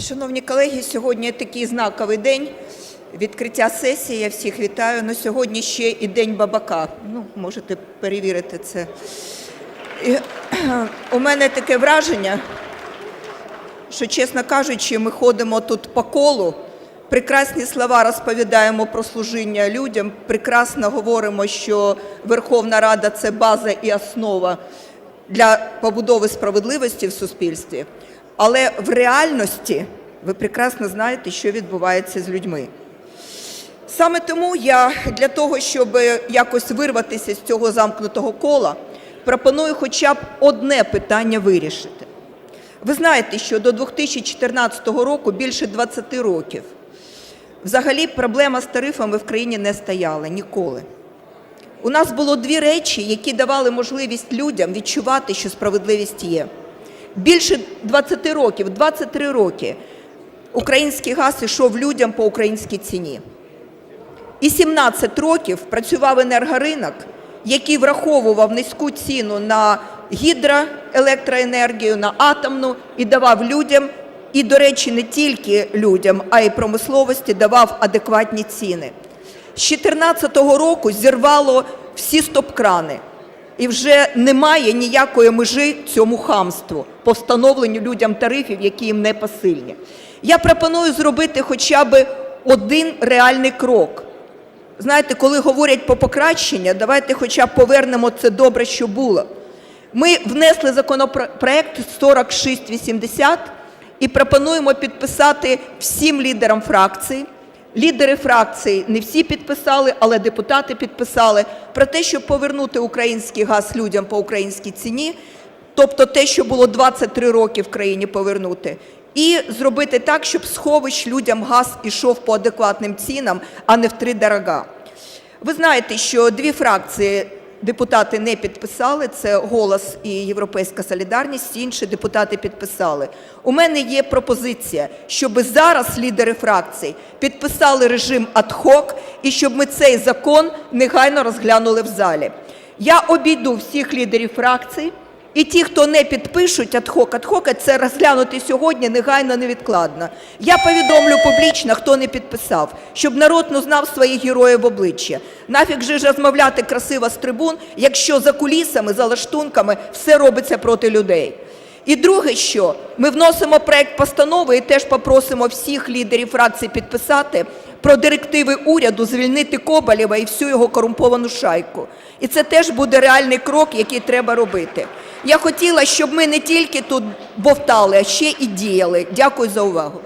Шановні колеги, сьогодні такий знаковий день. Відкриття сесії. Я всіх вітаю. Ну, сьогодні ще і День бабака. Ну, можете перевірити це. І, у мене таке враження, що, чесно кажучи, ми ходимо тут по колу, прекрасні слова розповідаємо про служіння людям, прекрасно говоримо, що Верховна Рада це база і основа для побудови справедливості в суспільстві. Але в реальності ви прекрасно знаєте, що відбувається з людьми. Саме тому я для того, щоб якось вирватися з цього замкнутого кола, пропоную хоча б одне питання вирішити. Ви знаєте, що до 2014 року більше 20 років взагалі проблема з тарифами в країні не стояла ніколи. У нас було дві речі, які давали можливість людям відчувати, що справедливість є. Більше 20 років, 23 роки український газ ішов людям по українській ціні. І 17 років працював енергоринок, який враховував низьку ціну на гідроелектроенергію, на атомну і давав людям, і, до речі, не тільки людям, а й промисловості давав адекватні ціни. З 2014 року зірвало всі стоп-крани. І вже немає ніякої межі цьому хамству по встановленню людям тарифів, які їм не посильні. Я пропоную зробити хоча б один реальний крок. Знаєте, коли говорять про покращення, давайте хоча б повернемо це добре, що було. Ми внесли законопроект 4680 і пропонуємо підписати всім лідерам фракцій. Лідери фракцій не всі підписали, але депутати підписали про те, щоб повернути український газ людям по українській ціні, тобто те, що було 23 роки в країні повернути, і зробити так, щоб сховищ людям газ ішов по адекватним цінам, а не в три дорога. Ви знаєте, що дві фракції депутати не підписали, це «Голос» і «Європейська солідарність», інші депутати підписали. У мене є пропозиція, щоб зараз лідери фракцій підписали режим ad-hoc і щоб ми цей закон негайно розглянули в залі. Я обійду всіх лідерів фракцій, і ті, хто не підпишуть ad-hoc, ad-hoc – це розглянути сьогодні негайно, невідкладно. Я повідомлю публічно, хто не підписав, щоб народ ну, знав своїх героїв в обличчя. Нафіг же ж розмовляти красиво з трибун, якщо за кулісами, за лаштунками все робиться проти людей. І друге, що ми вносимо проект постанови і теж попросимо всіх лідерів фракцій підписати про директиви уряду звільнити Кобалєва і всю його корумповану шайку. І це теж буде реальний крок, який треба робити. Я хотіла, щоб ми не тільки тут бовтали, а ще і діяли. Дякую за увагу.